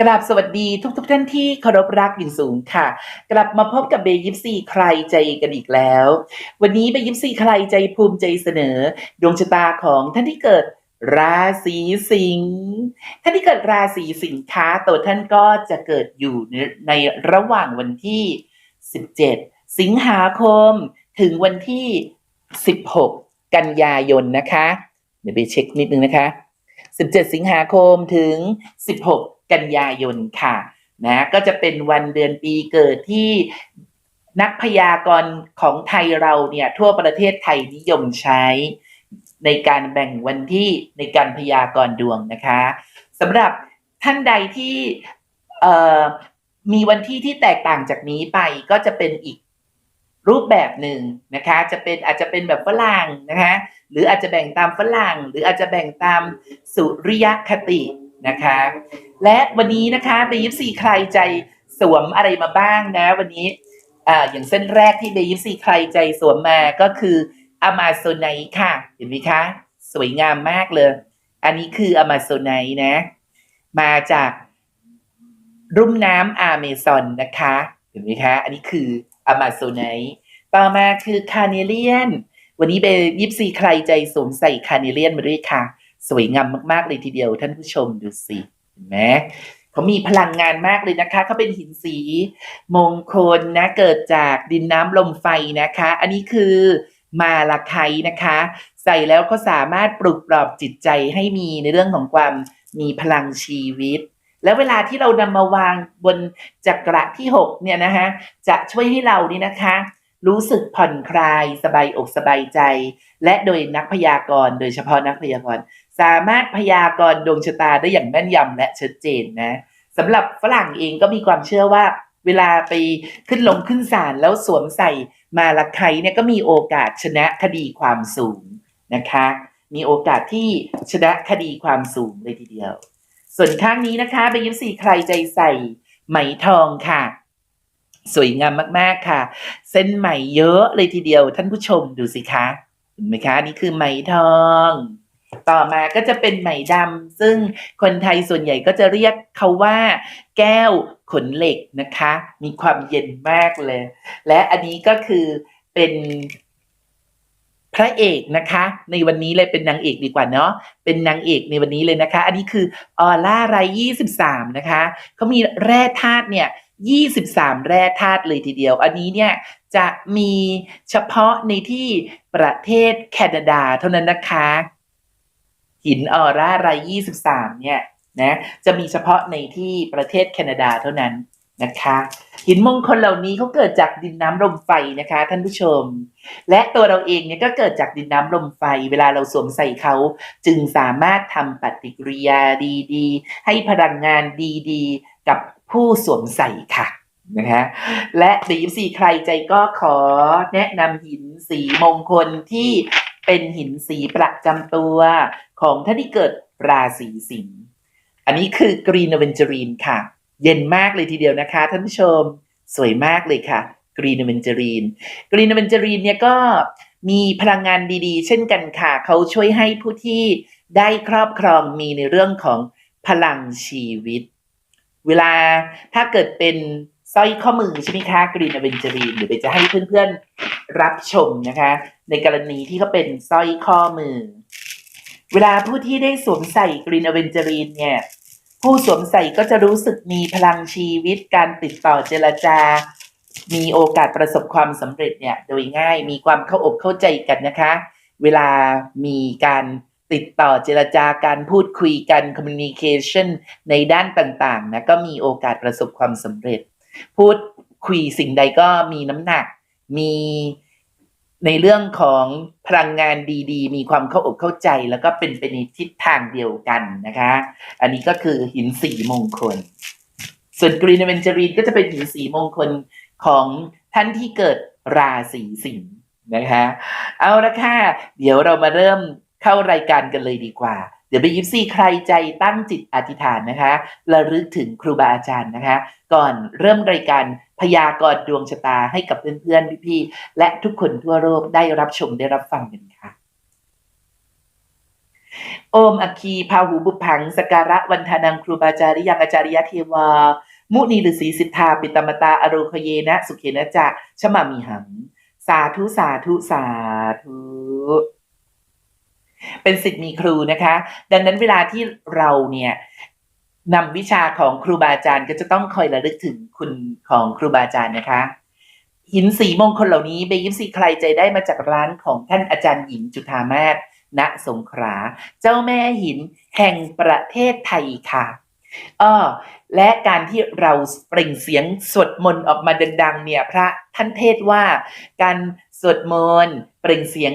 กราบสวัสดีทุกทท่านที่เคารพรักอย่างสูงค่ะ กลับมาพบกับเบยิปซีใครใจกันอีกแล้ว วันนี้เบยิปซีใครใจภูมิใจเสนอ ดวงชะตาของท่านที่เกิดราศีสิงห์ท่านที่เกิดราศีสิงค์คะตัวท่านก็จะเกิดอยู่ในระหว่างวันที่ 17 สิงหาคมถึงวันที่ 16 กันยายนนะคะ เดี๋ยวไปเช็คนิดนึงนะคะ 17 สิงหาคมถึง 16 กันยายนค่ะนะก็จะเป็นวันเดือนปีเกิดที่นักพยากรณ์ของไทยเราเนี่ยทั่วประเทศไทยนิยมใช้ ในการแบ่งวันที่ในการพยากรณ์ดวงนะคะสำหรับท่านใดที่มีวันที่ที่แตกต่างจากนี้ไปก็จะเป็นอีกรูปแบบหนึ่งนะคะ จะเป็นอาจจะเป็นแบบฝรั่งนะคะ หรืออาจจะแบ่งตามฝรั่ง หรืออาจจะแบ่งตามสุริยคติ นะคะ และวันนี้นะคะเบยิปซีใครใจสวมอะไรมาบ้างนะ วันนี้อ่าอย่างเส้นแรกที่เบยิปซีใครใจสวมมาก็คืออ m มาโซไนค่ะ เห็นไหมคะ สวยงามมากเลย อันนี้คืออ m มาโซไนนะ มาจากรุ่มน้ำอาเมซอนนะคะ เห็นไหมคะ อันนี้คืออ m มาโซไนต่อมาคือคาเนเลียน วันนี้เบยิปซีใครใจสวมใส่คาเนเลียนมาด้วยค่ะ สวยงามมากๆเลยทีเดียวท่านผู้ชมดูสิเห็นไหมเขามีพลังงานมากเลยนะคะเขาเป็นหินสีมงคลนะเกิดจากดินน้ำลมไฟนะคะ อันนี้คือมาลาไคนะคะ ใส่แล้วก็สามารถปลุกปลอบจิตใจให้มีในเรื่องของความมีพลังชีวิต แล้วเวลาที่เรานำมาวางบนจักระที่ 6 เนี่ยนะคะจะช่วยให้เรานี่นะคะ รู้สึกผ่อนคลายสบายอกสบายใจ และโดยนักพยากรณ์ โดยเฉพาะนักพยากรณ์ สามารถพยากรณ์ดวงชะตาได้อย่างแม่นยำและชัดเจนนะสำหรับฝรั่งเองก็มีความเชื่อว่า เวลาไปขึ้นลงขึ้นศาลแล้วสวมใส่มาละไคเนี่ยก็มีโอกาสชนะคดีความสูงนะคะ มีโอกาสที่ชนะคดีความสูงเลยทีเดียว ส่วนข้างนี้นะคะเบยิปซีใครใจใส่ไหมทองค่ะ สวยงามมากๆค่ะ เส้นไหมเยอะเลยทีเดียวท่านผู้ชมดูสิคะเห็นไหมคะนี่คือไหมทอง ต่อมาก็จะเป็นไหมดำซึ่งคนไทยส่วนใหญ่ก็จะเรียกเขาว่า แก้วขนเหล็กนะคะ มีความเย็นมากเลย และอันนี้ก็คือเป็นพระเอกนะคะ ในวันนี้เลยเป็นนางเอกดีกว่าเนาะเป็นนางเอกในวันนี้เลยนะคะ อันนี้คือออร่าไรยี่สิบสามนะคะเขามีแร่ธาตุเนี่ยยี่สิบสามแร่ธาตุเลยทีเดียว อันนี้เนี่ยจะมีเฉพาะในที่ประเทศแคนาดาเท่านั้นนะคะ หินออร่าไรยี่สิบสามเนี่ยนะจะมีเฉพาะในที่ประเทศแคนาดาเท่านั้นนะคะหินมงคลเหล่านี้เขาเกิดจากดินน้ำลมไฟนะคะ ท่านผู้ชม และตัวเราเองเนี่ยก็เกิดจากดินน้ำลมไฟ เวลาเราสวมใส่เขา จึงสามารถทำปฏิกิริยาดีๆ ให้พลังงานดีๆ กับผู้สวมใส่ค่ะนะคะและเดยิปซีใครใจก็ขอแนะนำหินสีมงคลที่เป็นหินสีประจำตัว ของท่านที่เกิดราศีสิงห์อันนี้คือกรีนเวนจ r รีนค่ะ เย็นมากเลยทีเดียวนะคะท่านผู้ชมสวยมากเลยค่ะกรีนเวนจ r รีนกรีนเวนจ r รีนเนี่ยก็มีพลังงานดีๆ เช่นกันค่ะ เขาช่วยให้ผู้ที่ได้ครอบครองมีในเรื่องของพลังชีวิต เวลาถ้าเกิดเป็นสร้อยข้อมือใช่ไหมคะกรีนเวนจ r รีนเดี๋ยวไปจะให้เพื่อนๆรับชมนะคะ ในกรณีที่เขาเป็นสร้อยข้อมือ เวลาผู้ที่ได้สวมใส่กรีนเวนเจ r รีนเนี่ย ผู้สวมใส่ก็จะรู้สึกมีพลังชีวิตการติดต่อเจรจา มีโอกาสประสบความสำเร็จเนี่ยโดยง่ายมีความเข้าอกเข้าใจกันนะคะ เวลามีการติดต่อเจรจาการพูดคุยกัน communication ในด้านต่างๆนะก็มีโอกาสประสบความสำเร็จ พูดคุยสิ่งใดก็มีน้ำหนัก มี ในเรื่องของพลังงานดีๆ มีความเข้าอกเข้าใจแล้วก็เป็นไปในทิศทางเดียวกันนะคะ อันนี้ก็คือหินสีมงคล ส่วนกรีนเวนจ r รีนก็จะเป็นหินสีมงคลของท่านที่เกิดราศีสิงห์นะคะ เอาละค่ะ เดี๋ยวเรามาเริ่มเข้ารายการกันเลยดีกว่า เดี๋ยวไปยิปซีใครใจตั้งจิตอธิษฐานนะคะระลึกถึงครูบาอาจารย์นะคะ ก่อนเริ่มรายการพยากรณ์ดวงชะตาให้กับเพื่อนๆพี่ๆและทุกคนทั่วโลกได้รับชมได้รับฟังกันค่ะโอมอคีพาหูบุพังสการะวันทานังครูบาจาริยังอาจาริยะเทวา มุนีฤาษีสิทธา ปิตมตาอโรคเยนะ สุเขนะจะชมามีหัง สาธุ สาธุ สาธุ เป็นสิทธิ์มีครูนะคะ ดังนั้นเวลาที่เราเนี่ยนำวิชาของครูบาอาจารย์ก็จะต้องคอยระลึกถึงคุณของครูบาอาจารย์นะคะ หินสีมงคลเหล่านี้เบยิปซีใครใจได้มาจากร้านของท่านอาจารย์หญิงจุธามาศณสงขลาเจ้าแม่หินแห่งประเทศไทยค่ะอ้อและการที่เราเปล่งเสียงสวดมนต์ออกมาดังๆเนี่ยพระท่านเทศว่าการสวดมนต์เปล่งเสียง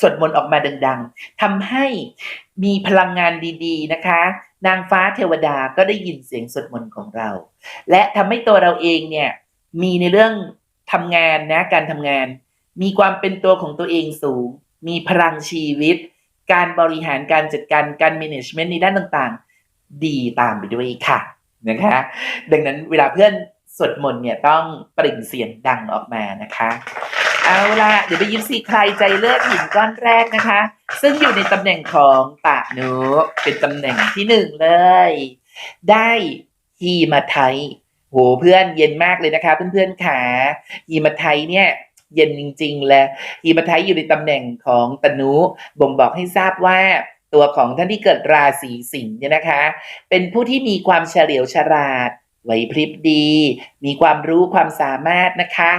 สวดมนต์ออกมาดังๆทำให้มีพลังงานดีๆนะคะ นางฟ้าเทวดาก็ได้ยินเสียงสวดมนต์ของเรา และทำให้ตัวเราเองเนี่ยมีในเรื่องทำงานนะการทำงาน มีความเป็นตัวของตัวเองสูง มีพลังชีวิต การบริหารการจัดการการ management ในด้านต่างๆ ดีตามไปด้วยค่ะนะคะดังนั้นเวลาเพื่อนสวดมนต์เนี่ยต้องเปล่งเสียงดังออกมานะคะ เอาละเดี๋ยวไปยิปซีใครใจเลือกหินก้อนแรกนะคะ ซึ่งอยู่ในตำแหน่งของตานุเป็นตำแหน่งที่หนึ่งเลย ได้ฮีมาไทยโหเพื่อนเย็นมากเลยนะคะ เพื่อนๆขาฮีมาไทยเนี่ยเย็นจริงๆเลยฮีมาไทยอยู่ในตำแหน่งของตนุบ่งบอกให้ทราบว่าตัวของท่านที่เกิดราศีสิงห์เนี่ยนะคะ เป็นผู้ที่มีความเฉลียวฉลาดไหวพริบดี มีความรู้ความสามารถนะคะ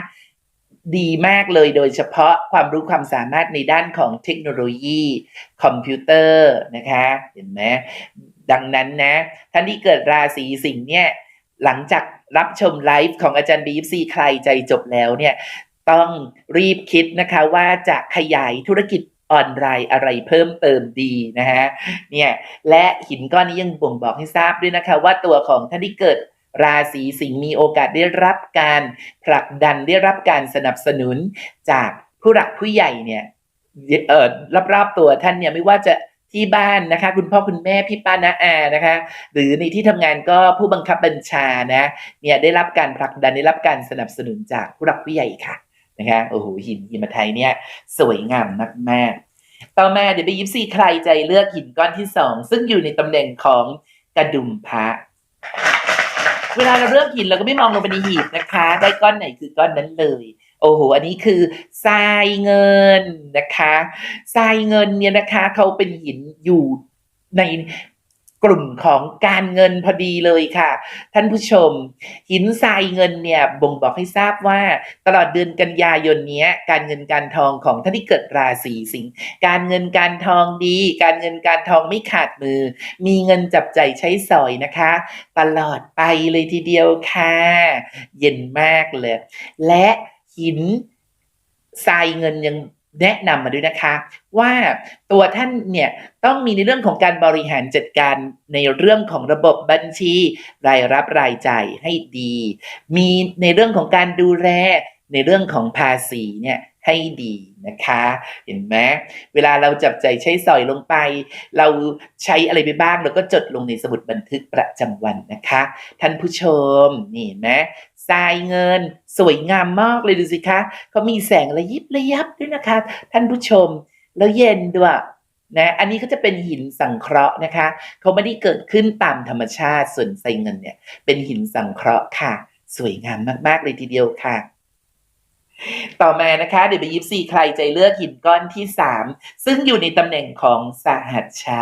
ดีมากเลยโดยเฉพาะความรู้ความสามารถในด้านของเทคโนโลยีคอมพิวเตอร์นะคะเห็นไหมดังนั้นนะ ท่านที่เกิดราศีสิงห์เนี่ยหลังจากรับชมไลฟ์ของอาจารย์บีฟซีใครใจจบแล้วเนี่ยต้องรีบคิดนะคะว่าจะขยายธุรกิจออนไลน์อะไรเพิ่มเติมดีนะฮะเนี่ยและหินก้อนนี้ยังบ่งบอกให้ทราบด้วยนะคะ ว่าตัวของท่านที่เกิด ราศีสิงห์มีโอกาสได้รับการผลักดันได้รับการสนับสนุนจากผู้หลักผู้ใหญ่เนี่ยเออรอบๆตัวท่านเนี่ยไม่ว่าจะที่บ้านนะคะ คุณพ่อคุณแม่พี่ป้าน้าอานะคะ หรือในที่ทำงานก็ผู้บังคับบัญชานะเนี่ยได้รับการผลักดันได้รับการสนับสนุนจากผู้หลักผู้ใหญ่ค่ะนะคะโอ้โหหินหิมะไทยเนี่ยสวยงามมากๆต่อมาเดี๋ยวไปยิปซีใครใจเลือกหินก้อนที่สองซึ่งอยู่ในตำแหน่งของกระดุมพระ เวลาเราเลือกหินเราก็ไม่มองลงไปในหีบนะคะ ได้ก้อนไหนคือก้อนนั้นเลย โอ้โห อันนี้คือทรายเงินนะคะทรายเงินเนี่ยนะคะ เขาเป็นหินอยู่ใน กลุ่มของการเงินพอดีเลยค่ะ ท่านผู้ชม หินทรายเงินเนี่ยบ่งบอกให้ทราบว่า ตลอดเดือนกันยายนนี้การเงินการทองของท่านที่เกิดราศีสิงห์การเงินการทองดี การเงินการทองไม่ขาดมือ มีเงินจับใจใช้สอยนะคะ ตลอดไปเลยทีเดียวค่ะ เย็นมากเลย และหินทรายเงินยัง แนะนำมาด้วยนะคะ ว่าตัวท่านเนี่ยต้องมีในเรื่องของการบริหารจัดการในเรื่องของระบบบัญชี รายรับรายจ่ายให้ดี มีในเรื่องของการดูแลในเรื่องของภาษีเนี่ยให้ดีนะคะ เห็นไหมเวลาเราจับใจใช้สอยลงไป เราใช้อะไรไปบ้างเราก็จดลงในสมุดบันทึกประจำวันนะคะ ท่านผู้ชมนี่เห็นไหม ทรายเงิน สวยงามมากเลยดูสิคะเขามีแสงระยิบระยับด้วยนะคะ ท่านผู้ชมแล้วเย็นด้วยนะอันนี้เขาจะเป็นหินสังเคราะห์นะคะเขาไม่ได้เกิดขึ้นตามธรรมชาติส่วนทรายเงินเนี่ยเป็นหินสังเคราะห์ค่ะ สวยงามมากๆเลยทีเดียวค่ะ ต่อมานะคะเดี๋ยวไปยิปซีใครใจเลือกหินก้อนที่สามซึ่งอยู่ในตำแหน่งของสหัชชา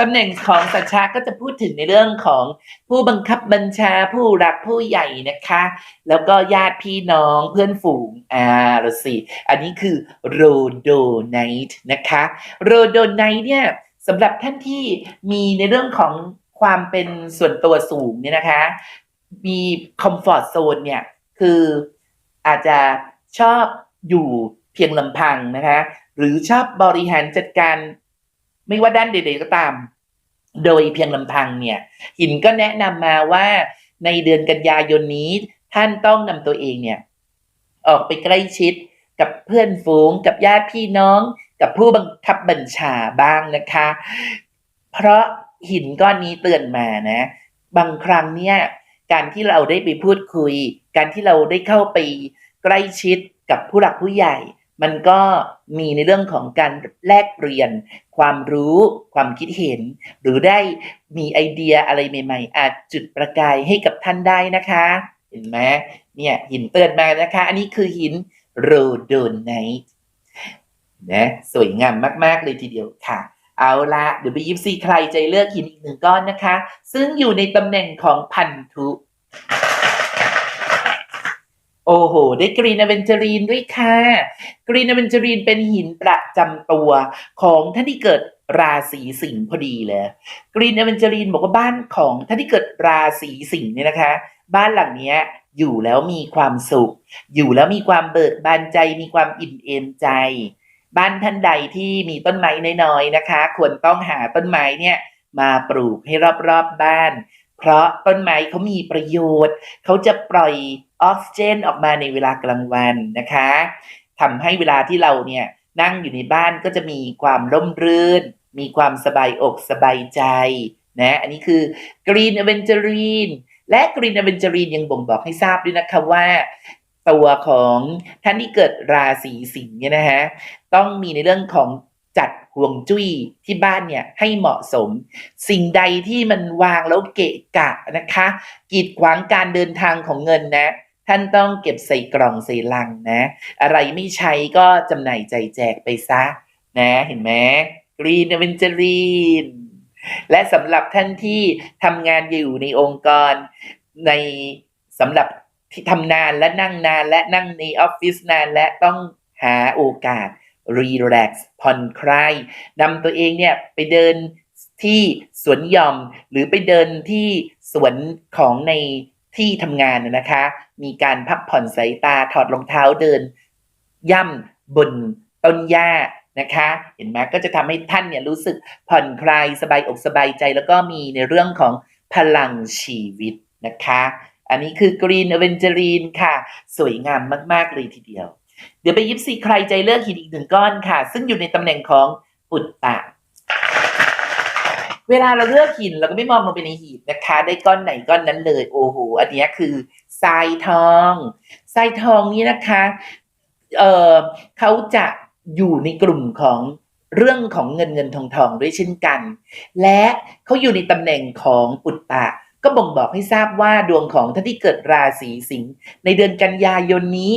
ตำแหน่งของสัชชาก็จะพูดถึงในเรื่องของผู้บังคับบัญชาผู้รักผู้ใหญ่นะคะ แล้วก็ญาติพี่น้องเพื่อนฝูงอ่าเราสิอันนี้คือโรโดไนท์นะคะโรโดไนท์เนี่ยสำหรับท่านที่มีในเรื่องของความเป็นส่วนตัวสูงเนี่ยนะคะ มีคอมฟอร์ z โซนเนี่ย คืออาจจะชอบอยู่เพียงลำพังนะคะ หรือชอบบริหารจัดการ ไม่ว่าด้านใดๆก็ตาม โดยเพียงลำพังเนี่ย หินก็แนะนำมาว่าในเดือนกันยายนนี้ท่านต้องนำตัวเองเนี่ย ออกไปใกล้ชิดกับเพื่อนฝูงกับญาติพี่น้อง กับผู้บังคับบัญชาบ้างนะคะ เพราะหินก้อนนี้เตือนมานะ บางครั้งเนี่ย การที่เราได้ไปพูดคุย การที่เราได้เข้าไปใกล้ชิดกับผู้หลักผู้ใหญ่ มันก็มีในเรื่องของการแลกเปลี่ยน ความรู้ความคิดเห็น หรือได้มีไอเดียอะไรใหม่ ๆ อาจจุดประกายให้กับท่านได้นะคะ เห็นไหมเนี่ยหินเตือนมานะคะ อันนี้คือหินโรโดนไนท์นะสวยงามมากๆเลยทีเดียวค่ะ เอาละเดี๋ยวไปยิปซีใครใจเลือกหินอีกหนึ่งก้อนนะคะ ซึ่งอยู่ในตำแหน่งของพันธุ โอ้โห ได้กรีนอเวนเจอรีนด้วยค่ะ กรีนอเวนเจอรีนเป็นหินประจำตัวของท่านที่เกิดราศีสิงห์พอดีเลย กรีนอเวนเจอรีนบอกว่าบ้านของท่านที่เกิดราศีสิงห์เนี่ยนะคะ บ้านหลังเนี้ยอยู่แล้วมีความสุข อยู่แล้วมีความเบิกบานใจ มีความอิ่มเอมใจ บ้านท่านใดที่มีต้นไม้น้อยๆนะคะ ควรต้องหาต้นไม้เนี่ยมาปลูกให้รอบๆบ้าน เพราะต้นไม้เขามีประโยชน์ เขาจะปล่อยออกซิเจนออกมาในเวลากลางวันนะคะทำให้เวลาที่เราเนี่ยนั่งอยู่ในบ้านก็จะมีความร่มรื่น มีความสบายอกสบายใจนะอันนี้คือ Green Aventurine และ Green Aventurine ยังบ่งบอกให้ทราบด้วยนะคะว่า ตัวของท่านที่เกิดราศีสิงห์เนี่ยนะฮะต้องมีในเรื่องของ จัดห่วงจุ้ยที่บ้านเนี่ยให้เหมาะสม สิ่งใดที่มันวางแล้วเกะกะนะคะ กีดขวางการเดินทางของเงินนะ ท่านต้องเก็บใส่กล่องใส่ลังนะ อะไรไม่ใช้ก็จำหน่ายใจแจกไปซะนะเห็นไหมกรีนเวนเจอรีนและสำหรับท่านที่ทำงานอยู่ในองค์กรในสำหรับที่ทำนานและนั่งนานและนั่งในออฟฟิศนานและต้องหาโอกาส รีแลกซ์ผ่อนคลายนำตัวเองเนี่ยไปเดินที่สวนหย่อมหรือไปเดินที่สวนของในที่ทำงานนะคะ มีการพักผ่อนสายตาถอดรองเท้าเดิน ย่ำบนต้นหญ้านะคะ เห็นไหมก็จะทำให้ท่านเนี่ยรู้สึกผ่อนคลายสบายอกสบายใจ แล้วก็มีในเรื่องของพลังชีวิตนะคะ อันนี้คือ Green a v e n g e r i n e ค่ะ สวยงามมาก ๆ เลยทีเดียว ดี๋ยวไปยิปซีใครใจเลือกหินอีกหนึ่งก้อนค่ะ ซึ่งอยู่ในตำแหน่งของปุตตะ เวลาเราเลือกหินเราก็ไม่มองลงไปในหีบนะคะ ได้ก้อนไหนก้อนนั้นเลย โอ้โหอันนี้คือทรายทองทรายทองนี้นะคะเออเขาจะอยู่ในกลุ่มของเรื่องของเงินเงินทองทองด้วยเช่นกัน และเขาอยู่ในตำแหน่งของปุตตะก็บ่งบอกให้ทราบว่าดวงของท่านที่เกิดราศีสิงห์ในเดือนกันยายนนี้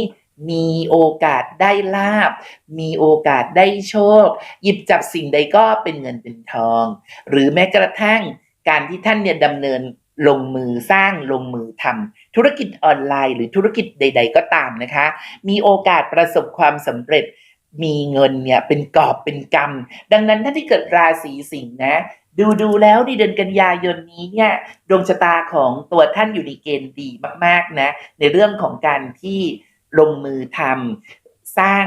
มีโอกาสได้ลาบ มีโอกาสได้โชค หยิบจับสิ่งใดก็เป็นเงินเป็นทอง หรือแม้กระทั่งการที่ท่านเนี่ยดำเนินลงมือสร้างลงมือทำธุรกิจออนไลน์ หรือธุรกิจใด ๆ ก็ตามนะคะ มีโอกาสประสบความสำเร็จ มีเงินเนี่ยเป็นกอบเป็นกำดังนั้นท่านที่เกิดราศีสิงห์นะดูดูแล้วในเดือนกันยายนนี้เนี่ยดวงชะตาของตัวท่านอยู่ในเกณฑ์ดีมากๆนะในเรื่องของการที่ ลงมือทำสร้าง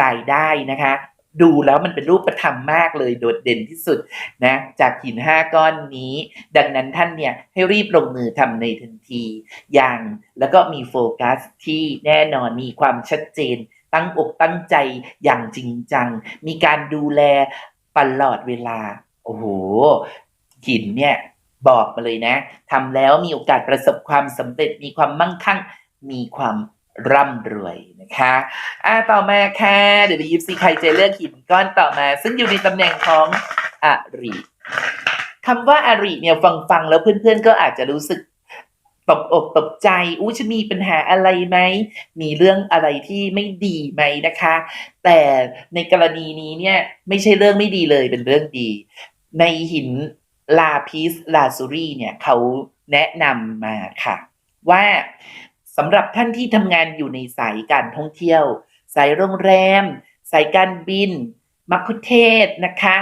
รายได้นะคะ ดูแล้วมันเป็นรูปธรรมมากเลยโดดเด่นที่สุดนะจากหินห้าก้อนนี้ ดังนั้นท่านเนี่ยให้รีบลงมือทำในทันที อย่างแล้วก็มีโฟกัสที่แน่นอนมีความชัดเจน ตั้งอกตั้งใจอย่างจริงจัง มีการดูแลตลอดเวลา โอ้โหหินเนี่ยบอกมาเลยนะทำแล้วมีโอกาสประสบความสำเร็จมีความมั่งคั่งมีความ ร่ำรวยนะคะอ่าต่อมาค่ะ เดี๋ยวไปยิปซีใครจะเลือกหินก้อนต่อมา ซึ่งอยู่ในตำแหน่งของอริคำว่าอาริเนี่ยฟังฟังๆแล้วเพื่อนๆก็อาจจะรู้สึกตกอกตกใจอู้จะมีปัญหาอะไรไหม มีเรื่องอะไรที่ไม่ดีไหมนะคะ แต่ในกรณีนี้เนี่ยไม่ใช่เรื่องไม่ดีเลยเป็นเรื่องดี ในหินลาพิสลาซูรีเนี่ยเขาแนะนำมาค่ะ ว่า สำหรับท่านที่ทำงานอยู่ในสายการท่องเที่ยว สายโรงแรม สายการบินมัคคุเทศก์นะคะ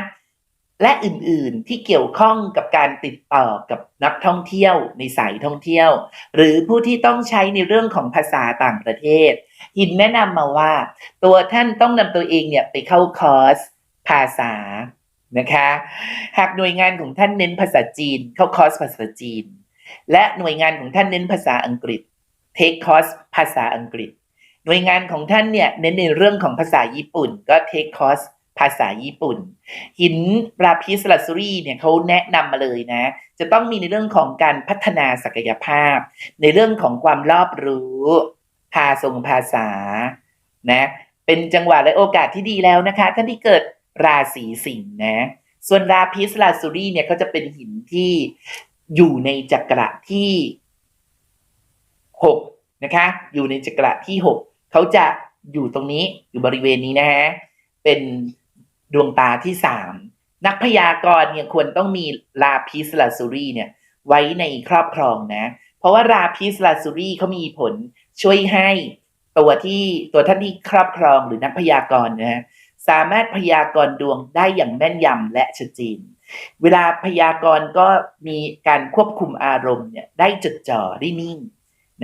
และอื่นๆที่เกี่ยวข้องกับการติดต่อกับนักท่องเที่ยวในสายท่องเที่ยว หรือผู้ที่ต้องใช้ในเรื่องของภาษาต่างประเทศหินแนะนำมาว่า ตัวท่านต้องนำตัวเองเนี่ยไปเข้าคอร์สภาษานะคะหากหน่วยงานของท่านเน้นภาษาจีน เข้าคอร์สภาษาจีน และหน่วยงานของท่านเน้นภาษาอังกฤษ เทคคอร์สภาษาอังกฤษ หน่วยงานของท่านเนี่ยเน้นในเรื่องของภาษาญี่ปุ่น ก็เทคคอร์สภาษาญี่ปุ่น หินราพิสลาซูรีเนี่ยเขาแนะนำมาเลยนะ จะต้องมีในเรื่องของการพัฒนาศักยภาพ ในเรื่องของความรอบรู้ภาษงภาษานะเป็นจังหวะและโอกาสที่ดีแล้วนะคะท่านที่เกิดราศีสิงห์นะ ส่วนราพิสลาซูรีเนี่ยเขาจะเป็นหินที่อยู่ในจักระที่ หกนะคะ อยู่ในจักระที่หกเขาจะอยู่ตรงนี้อยู่บริเวณนี้นะฮะเป็นดวงตาที่สามนักพยากรณ์เนี่ยควรต้องมีลาพิสลาซูรีเนี่ยไว้ในครอบครองนะ เพราะว่าราพิสลาซูรีเขามีผลช่วยให้ตัวที่ตัวท่านที่ครอบครองหรือนักพยากรณ์นะฮะสามารถพยากรณ์ดวงได้อย่างแม่นยำและชัดเจนเวลาพยากรณ์ก็มีการควบคุมอารมณ์เนี่ยได้จดจ่อได้นิ่ง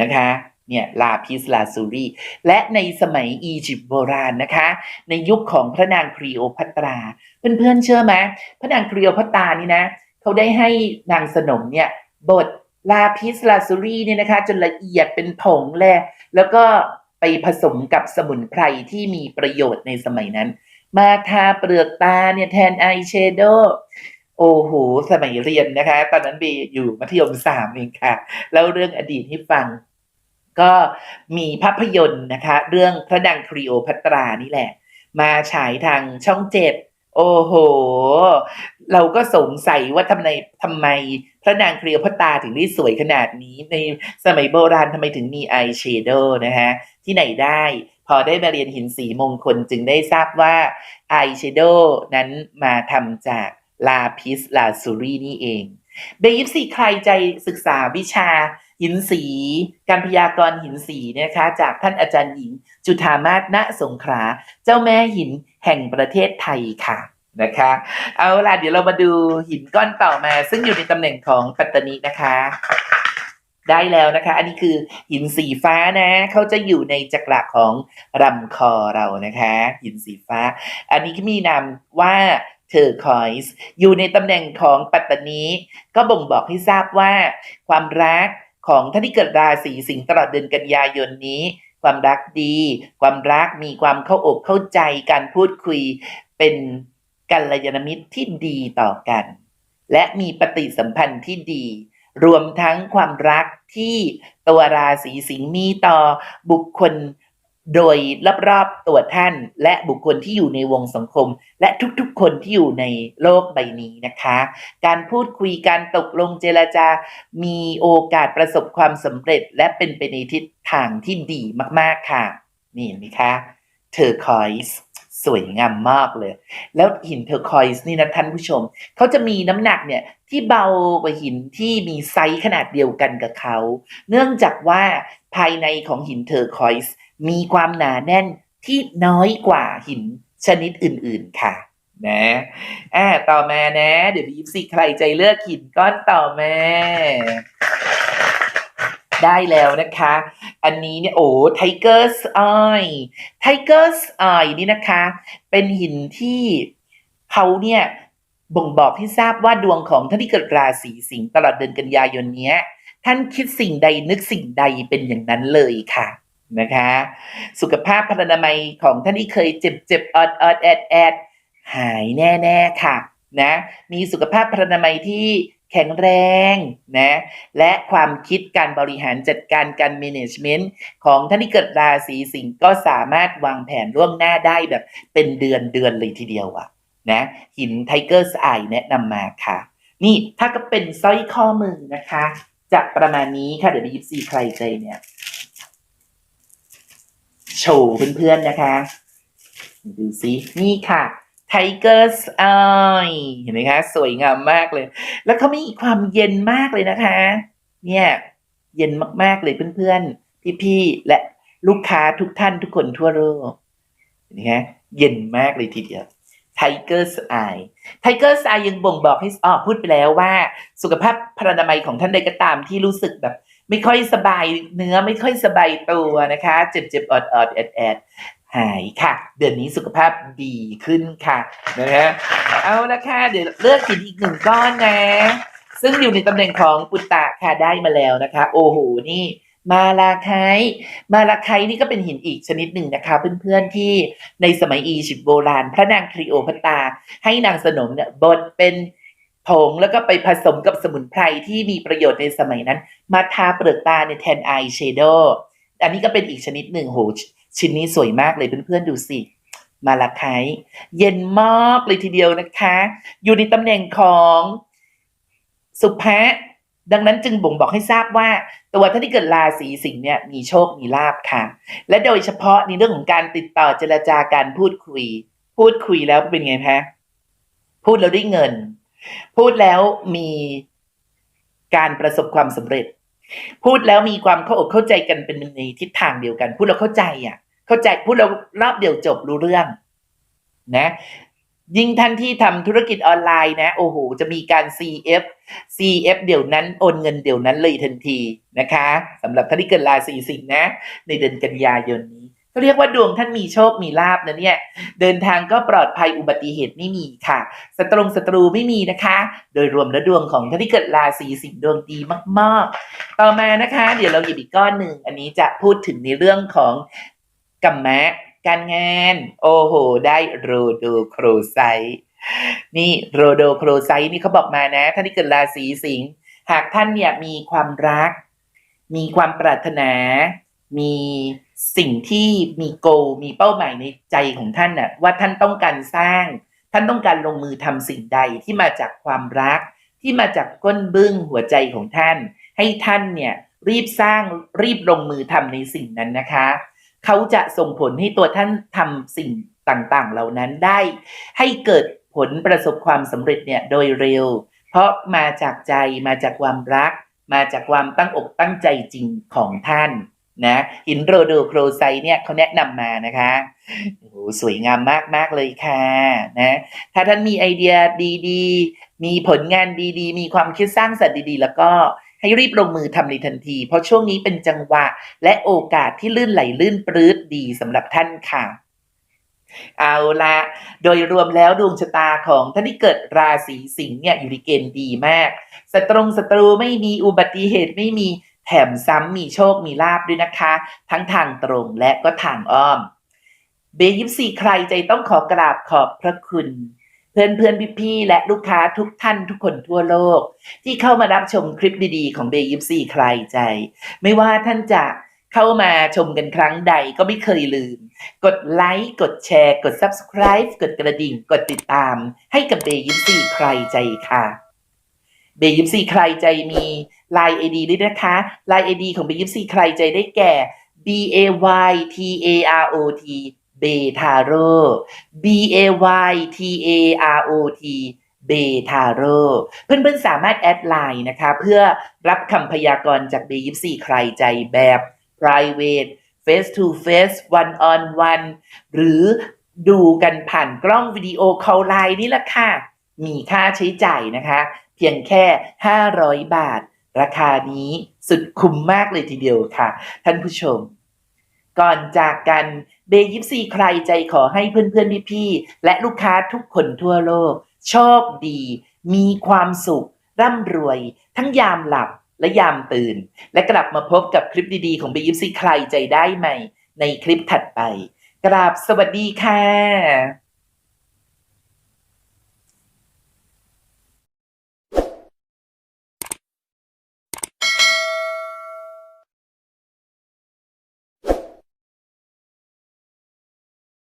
นะคะเนี่ยลาพิสลาซูรีและในสมัยอียิปต์โบราณนะคะ ในยุคของพระนางคลีโอพัตรา เพื่อนๆเชื่อไหมพระนางคลีโอพัตรานี่นะเขาได้ให้นางสนมเนี่ยบดลาพิสลาซูรีเนี่ยนะคะ จนละเอียดเป็นผงเลยแล้วก็ไปผสมกับสมุนไพรที่มีประโยชน์ในสมัยนั้น มาทาเปลือกตาเนี่ยแทนอายแชโดว์ โอ้โห สมัยเรียนนะคะ ตอนนั้นบย์อยู่มัธยมสามเองค่ะ แล้วเรื่องอดีตให้ฟัง ก็มีภาพยนตร์นะคะ เรื่องพระนางคลีโอพัตรานี่แหละ มาฉายทางช่องเจ็ดโอ้โห เราก็สงสัยว่าทำไมทำไมพระนางเคลียวพระตราถึงได้สวยขนาดนี้ ในสมัยโบราณทำไมถึงมีอายแชโดว์นะฮะ ที่ไหนได้ พอได้มาเรียนหินสีมงคลจึงได้ทราบว่าอายแชโดว์นั้นมาทำจาก ลาพิสลาซูรีนี่เองเบยิปซีใครใจศึกษาวิชาหินสี การพยากรณ์หินสีนะคะ จากท่านอาจารย์หญิง จุธามาศณสงขลาเจ้าแม่หินแห่งประเทศไทยค่ะนะคะ เอาล่ะเดี๋ยวเรามาดูหินก้อนต่อมา ซึ่งอยู่ในตำแหน่งของปัตตานีนะคะ ได้แล้วนะคะ อันนี้คือหินสีฟ้านะ เขาจะอยู่ในจักระของรำคอเรานะคะ หินสีฟ้า อันนี้ก็มีนามว่า เทอร์คอยส์อยู่ในตำแหน่งของปัตตานีก็บ่งบอกให้ทราบว่า ความรักของท่านที่เกิดราศีสิงห์ตลอดเดือนกันยายนนี้ ความรักดี ความรักมีความเข้าอกเข้าใจการพูดคุยเป็นกัลยาณมิตรที่ดีต่อกัน และมีปฏิสัมพันธ์ที่ดี รวมทั้งความรักที่ตัวราศีสิงห์มีต่อบุคคล โดยรอบๆตัวท่านและบุคคลที่อยู่ในวงสังคม และทุกๆ คนที่อยู่ในโลกใบนี้นะคะ การพูดคุยการตกลงเจรจา มีโอกาสประสบความสำเร็จ และเป็นไปในทิศทางที่ดีมากๆค่ะ นี่เห็นไหมคะเทอร์คอยส์สวยงามมากเลย แล้วหินเทอร์คอยส์นี่นะท่านผู้ชม เขาจะมีน้ำหนักเนี่ยที่เบากว่าหินที่มีไซส์ขนาดเดียวกันกับเขา เนื่องจากว่าภายในของหินเทอร์คอยส์ มีความหนาแน่นที่น้อยกว่าหินชนิดอื่น ๆ ค่ะ นะอ่าต่อมานะ เดี๋ยวยิปซีใครใจเลือกหินก้อนต่อมาได้แล้วนะคะ อันนี้เนี่ยโอ้ Tiger's Eye Tiger's Eye นี่นะคะ เป็นหินที่เขาเนี่ยบ่งบอกให้ทราบว่าดวงของท่านที่เกิดราศีสิงห์ตลอดเดือนกันยายนนี้ท่านคิดสิ่งใดนึกสิ่งใดเป็นอย่างนั้นเลยค่ะ นะคะ สุขภาพพรรณนามัยของท่านที่เคยเจ็บเจ็บออดออดแอดแอดหายแน่ๆค่ะนะมีสุขภาพพรรณนามัยที่แข็งแรงนะและความคิดการบริหารจัดการการ management ของท่านที่เกิดราศีสิงห์ก็สามารถวางแผนล่วงหน้าได้แบบเป็นเดือนเดือนเลยทีเดียวอะนะหินไทเกอร์สไอแนะนำมาค่ะ นี่ถ้าก็เป็นสร้อยข้อมือนะคะ จะประมาณนี้ค่ะ เดี๋ยวยิปซีใครใจเนี่ย โชว์เพื่อนๆนะคะ ดูสินี่ค่ะ Tiger's Eye เห็นไหมคะ สวยงามมากเลย แล้วเขามีความเย็นมากเลยนะคะ เนี่ย เย็นมากๆเลยเพื่อนๆ พี่ๆ และลูกค้าทุกท่านทุกคนทั่วโลกเห็นไหมคะเย็นมากเลยทีเดียว Tiger's Eye Tiger's Eye ยังบ่งบอกให้อ๋อพูดไปแล้วว่า สุขภาพพรรณนามัยของท่านใดก็ตามที่รู้สึกแบบ ไม่ค่อยสบายเนื้อไม่ค่อยสบายตัวนะคะ เจ็บเจ็บอดอดแอดแอดหายค่ะ เดือนนี้สุขภาพดีขึ้นค่ะนะฮะเอาละค่ะ เดี๋ยวเลือกหินอีกหนึ่งก้อนนะ ซึ่งอยู่ในตำแหน่งของปุตตะค่ะได้มาแล้วนะคะ โอ้โหนี่มาลาไคมาลาไคนี่ก็เป็นหินอีกชนิดหนึ่งนะคะ เพื่อนๆที่ในสมัยอียิปต์โบราณ พระนางคลีโอพัตาให้นางสนมเนี่ยบดเป็น ผงแล้วก็ไปผสมกับสมุนไพรที่มีประโยชน์ในสมัยนั้น มาทาเปลือกตาในแทนอายแชโดว์อันนี้ก็เป็นอีกชนิดหนึ่งโหชิ้นนี้สวยมากเลยเพื่อนๆดูสิมาลาไคเย็นมากเลยทีเดียวนะคะ อยู่ในตำแหน่งของสุภะดังนั้นจึงบ่งบอกให้ทราบว่า ตัวท่านที่เกิดราศีสิงห์เนี่ยมีโชคมีลาบค่ะ และโดยเฉพาะในเรื่องของการติดต่อเจรจาการพูดคุย พูดคุยแล้วเป็นไงคะพูดแล้วได้เงิน พูดแล้วมีการประสบความสำเร็จ พูดแล้วมีความเข้าอกเข้าใจกันเป็นในทิศทางเดียวกัน พูดแล้วเข้าใจอะ เข้าใจพูดแล้วรอบเดียวจบรู้เรื่อง นะ ยิ่งท่านที่ทำธุรกิจออนไลน์นะ โอ้โห จะมีการ CF CF เดี๋ยวนั้นโอนเงินเดี๋ยวนั้นเลยทันทีนะคะสำหรับท่านที่เกิดราศีสิงห์นะ ในเดือนกันยายนนี้ เรียกว่าดวงท่านมีโชคมีลาบนะเนี่ยเดินทางก็ปลอดภัยอุบัติเหตุไม่มีค่ะศัตรูศัตรูไม่มีนะคะ โดยรวมแล้วดวงของท่านที่เกิดราศีสิงห์ดวงดีมากๆ ต่อมานะคะ เดี๋ยวเราหยิบอีกก้อนหนึ่งอันนี้จะพูดถึงในเรื่องของกัมมะการงาน โอ้โห ได้โรโดโครไซนี่โรโดโครไซนี่เขาบอกมานะท่านที่เกิดราศีสิงห์หากท่านเนี่ยมีความรัก มีความปรารถนา มีสิ่งที่มีโก มีเป้าหมายในใจของท่านน่ะว่าท่านต้องการสร้าง ท่านต้องการลงมือทำสิ่งใดที่มาจากความรัก ที่มาจากก้นบึ้งหัวใจของท่าน ให้ท่านเนี่ยรีบสร้างรีบลงมือทำในสิ่งนั้นนะคะ เขาจะส่งผลให้ตัวท่านทำสิ่งต่างๆ เหล่านั้นได้ ให้เกิดผลประสบความสำเร็จเนี่ยโดยเร็ว เพราะมาจากใจมาจากความรัก มาจากความตั้งอกตั้งใจจริงของท่าน นะหินโรโดโครไซเนี่ยเขาแนะนำมานะคะโอ้โหสวยงามมากมากๆเลยค่ะนะถ้าท่านมีไอเดียดีๆ มีผลงานดีๆ มีความคิดสร้างสรรค์ดีๆ แล้วก็ให้รีบลงมือทำในทันที เพราะช่วงนี้เป็นจังหวะ และโอกาสที่ลื่นไหลลื่นปลื้ดดีสำหรับท่านค่ะเอาละโดยรวมแล้วดวงชะตาของท่านที่เกิดราศีสิงห์เนี่ยอยู่ในเกณฑ์ดีมากศัตรูศัตรูไม่มีอุบัติเหตุไม่มี แถมซ้ำมีโชคมีลาบด้วยนะคะ ทั้งทางตรงและก็ทางอ้อม เบยิปซีใครใจต้องขอกราบขอบพระคุณเพื่อนเพื่อนพี่พี่ๆและลูกค้าทุกท่านทุกคนทั่วโลก ที่เข้ามารับชมคลิปดีๆ ของเบยิปซีใครใจ ไม่ว่าท่านจะเข้ามาชมกันครั้งใดก็ไม่เคยลืม กดไลค์กดแชร์ กด Subscribe กดกระดิ่ง กดติดตาม ให้กับเบยิปซีใครใจค่ะ เบยิปซีใครใจมี Line ID ด้วยนะคะ Line ID ของเบยิปซีใครใจได้แก่ B A Y T A R O T เบทาโร่ B A Y T A R O T เบทาโร่เพื่อนๆสามารถแอดไลน์นะคะ เพื่อรับคำพยากรณ์จากเบยิปซีใครใจแบบ private face to face one on one หรือดูกันผ่านกล้องวิดีโอคอลไลน์นี่แหละค่ะ มีค่าใช้จ่ายนะคะ เพียงแค่ 500 บาท ราคานี้สุดคุ้มมากเลยทีเดียวค่ะ ท่านผู้ชม ก่อนจากกันเบยิปซีใครใจขอให้เพื่อนๆพี่ๆและลูกค้าทุกคนทั่วโลก โชคดี มีความสุข ร่ำรวย ทั้งยามหลับและยามตื่น และกลับมาพบกับคลิปดีๆ ของเบยิปซีใครใจได้ใหม่ ในคลิปถัดไป กราบสวัสดีค่ะ